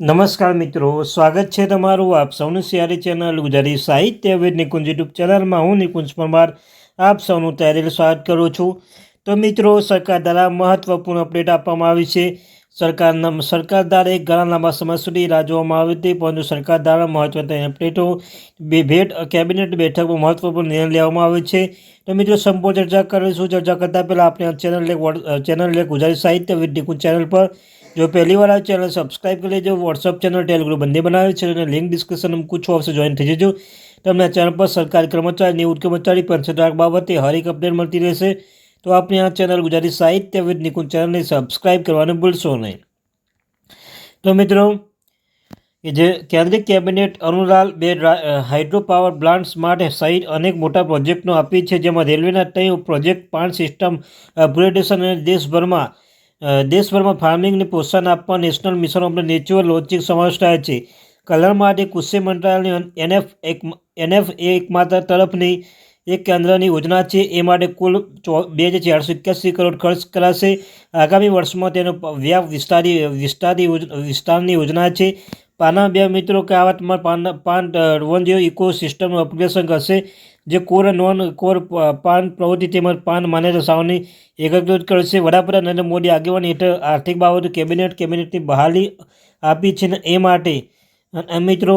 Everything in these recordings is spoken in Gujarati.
નમસ્કાર મિત્રો, સ્વાગત છે તમારું આપ સૌનું સિયારી ચેનલ ગુજરાતી સાહિત્ય વિદ નિકુંજ યુટ્યુબ ચેનલમાં. હું નિકુંજ પરમાર, આપ સૌનું તહેરેલ સ્વાગત કરું છું. તો મિત્રો, સરકાર દ્વારા મહત્વપૂર્ણ અપડેટ આપવામાં આવી છે. સરકારના સરકાર દ્વારા એક ઘણા લાંબા સમય સુધી રાહ જોવામાં આવી હતી, પરંતુ સરકાર દ્વારા મહત્વની અપડેટો ભેટ કેબિનેટ બેઠકમાં મહત્વપૂર્ણ નિર્ણય લેવામાં આવે છે. તો મિત્રો, સંપૂર્ણ ચર્ચા કરીશું. ચર્ચા કરતાં પહેલાં આપણે આ ચેનલ ચેનલ ગુજરાતી સાહિત્ય વિદ ચેનલ પર જો પહેલી વાર આ ચેનલ સબસ્ક્રાઇબ કરી લેજો. વોટ્સઅપ ચેનલ ટેલિગ્રુપ બંને બનાવે છે અને લિંક ડિસ્કશન મૂકું છું આવશે જોઈન થઈ જજો. તમને આ ચેનલ પર સરકારી કર્મચારી, નિવૃત્ત કર્મચારી ધારક બાબતે હરેક અપડેટ મળતી રહેશે. તો આપણી આ ચેનલ ગુજરાતી સાહિત્ય વિદ નિકુંજ ચેનલને સબસ્ક્રાઈબ કરવાનું ભૂલશો નહીં. તો મિત્રો કે જે કેન્દ્રીય કેબિનેટ અરુણલાલ બે હાઇડ્રો પાવર પ્લાન્ટ્સ માટે સહિત અનેક મોટા પ્રોજેક્ટનો આપી છે, જેમાં રેલવેના ત્રણ પ્રોજેક્ટ પાંચ સિસ્ટમ અપગ્રેડેશન અને દેશભરમાં દેશભરમાં ફાર્મિંગને પ્રોત્સાહન આપવા national mission of natural launching સમાવેશ થાય છે. કલ્યાણ માટે કૃષિ મંત્રાલયની એનએફ એક એનએફ એકમાત્ર તરફની એક કેન્દ્રની યોજના છે. એ માટે કુલ બે હજાર ચારસો એક્યાસી કરોડ ખર્ચ કરાશે. આગામી વર્ષમાં તેનો વ્યાપ વિસ્તારી વિસ્તારી વિસ્તારની યોજના છે. પાના બે મિત્રો કહેવતમાં PAN PAN one zero eco સિસ્ટમનું અપગ્રેશન કરશે. જે કોર નોન કોર પાન પ્રવૃત્તિ તેમજ પાન માન્યતા સાવની એકત્રિત કરશે. વડાપ્રધાન નરેન્દ્ર મોદી આગેવાની હેઠળ આર્થિક બાબતો કેબિનેટ, કેબિનેટની બહાલી આપી છે ને એ માટે મિત્રો,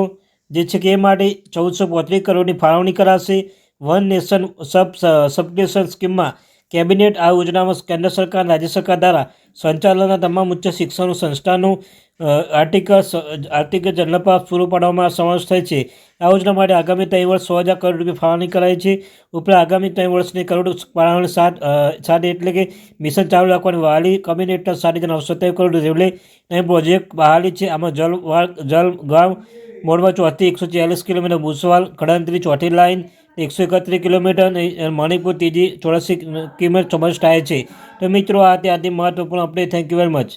જે છે કે એ માટે ચૌદસો પોત્રીસ કરોડની ફાળવણી કરાશે. વન નેશન સબ સબસ્ટેશન સ્કીમમાં કેબિનેટ આ યોજનામાં કેન્દ્ર સરકાર, રાજ્ય સરકાર દ્વારા સંચાલનના તમામ ઉચ્ચ શિક્ષણ સંસ્થાનું આર્ટિકલ આર્ટિકલ જનરલ પૂરું પાડવામાં સમાવેશ થાય છે. આ યોજના માટે આગામી ત્રણ વર્ષ સો હજાર કરોડ રૂપિયા ફાળવણી કરાઈ છે. ઉપરાંત આગામી ત્રણ વર્ષની કરોડ ફાળવણી સાત સાત એટલે કે મિશન ચાલુ રાખવાની વાલી કમ્યુનિટી સાડી નવસો ત્રણ કરોડ રેલવે અહીં પ્રોજેક્ટ બહાલી છે. આમાં જલ જલ ગામ મોડમાં ચોથી એકસો ચાલીસ કિલોમીટર ભૂસવાલ ખડંત્રી ચોથી લાઇન એકસો એકત્રીસ કિલોમીટર મણિપુર ત્રીજી ચોરાસી કિલોમીટર સમાવેશ થાય છે. તો મિત્રો, આ ત્યાંથી મહત્વપૂર્ણ update thank you very much